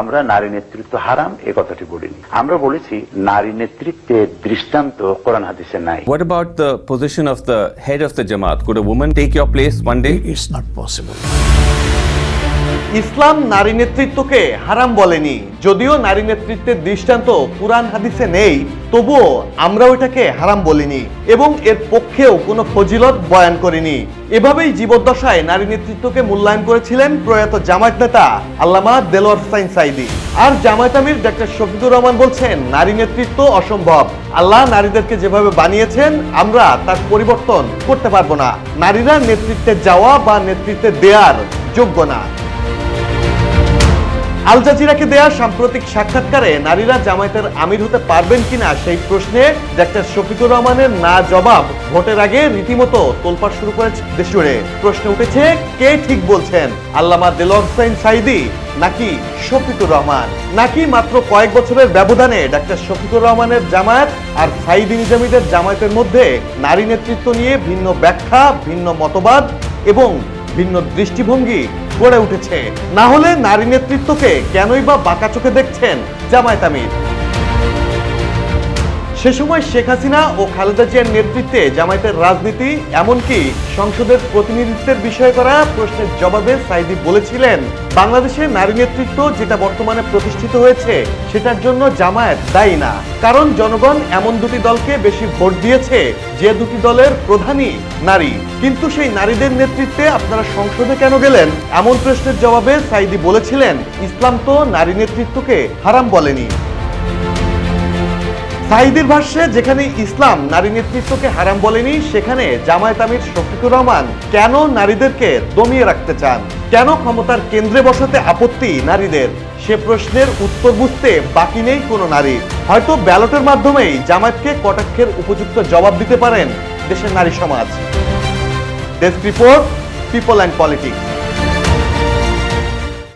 আমরা নারী নেতৃত্ব হারাম এ কথাটি বলিনি আমরা বলেছি নারী নেতৃত্বের দৃষ্টান্ত কোরআন হাদিসে নাই What about the position of the head of the Jamaat? Could a woman take your place one day? It's not possible. ইসলাম নারী নেতৃত্বকে হারাম বলেনি। যদিও নারী নেতৃত্বের দৃষ্টান্ত কুরআন হাদিসে নেই, তবুও আমরা ওইটাকে হারাম বলিনি এবং এর পক্ষেও কোনো ফজিলত বয়ান করিনি। এভাবেই জীবদ্দশায় নারী নেতৃত্বকে মূল্যায়ন করেছিলেন প্রয়াত জামায়াত নেতা আল্লামা দেলোয়ার হুসাইন সাইদি আর জামায়াত আমির ডাক্তার শফিকুর রহমান বলছেন, নারী নেতৃত্ব অসম্ভব। আল্লাহ নারীদেরকে যেভাবে বানিয়েছেন, আমরা তার পরিবর্তন করতে পারব না। নারীরা নেতৃত্বে যাওয়া বা নেতৃত্বে দেয়ার যোগ্য না। আল জাজিরাকে দেয়া সাম্প্রতিক সাক্ষাৎকারে নারীরা জামায়াতের আমির হতে পারবেন কিনা সেই প্রশ্নে ডাক্তার শফিকুর রহমানের না জবাব ভোটের আগে রীতিমতো তোলপাড় শুরু করেছে দেশজুড়ে প্রশ্ন উঠেছে, কে ঠিক বলছেন? আল্লামা দেলোয়ার সাইদি নাকি শফিকুর রহমান? নাকি মাত্র কয়েক বছরের ব্যবধানে ডাক্তার শফিকুর রহমানের জামায়াত আর সাইদি নিজামীদের জামায়াতের মধ্যে নারী নেতৃত্ব নিয়ে ভিন্ন ব্যাখ্যা, ভিন্ন মতবাদ এবং ভিন্ন দৃষ্টিভঙ্গি গড়ে উঠেছে। না হলে নারী নেতৃত্বকে কেনই বা বাঁকা চোখে দেখছেন জামায়াত আমির? সে সময় শেখ হাসিনা ও খালেদা জিয়ার নেতৃত্বে জামায়াতের রাজনীতি, এমনকি সংসদের প্রতিনিধিত্বের বিষয়ে করা প্রশ্নের জবাবে সাইদি বলেছিলেন, বাংলাদেশে নারী নেতৃত্ব যেটা বর্তমানে প্রতিষ্ঠিত হয়েছে, সেটার জন্য জামায়াত দায়ী না। কারণ জনগণ এমন দুটি দলকে বেশি ভোট দিয়েছে, যে দুটি দলের প্রধানই নারী। কিন্তু সেই নারীদের নেতৃত্বে আপনারা সংসদে কেন গেলেন? এমন প্রশ্নের জবাবে সাইদি বলেছিলেন, ইসলাম তো নারী নেতৃত্বকে হারাম বলেনি। সাইদির ভাষ্যে, যেখানে ইসলাম নারী নেতৃত্বকে হারাম বলেনি, সেখানে জামায়াত আমির শফিকুর রহমান কেন নারীদেরকে দমিয়ে রাখতে চান? কেন ক্ষমতার কেন্দ্রে বসাতে আপত্তি নারীদের? সে প্রশ্নের উত্তর বুঝতে বাকি নেই কোনো নারী। হয়তো ব্যালটের মাধ্যমেই জামায়াতকে কটাক্ষের উপযুক্ত জবাব দিতে পারেন দেশের নারী সমাজ। Desk report, people and politics.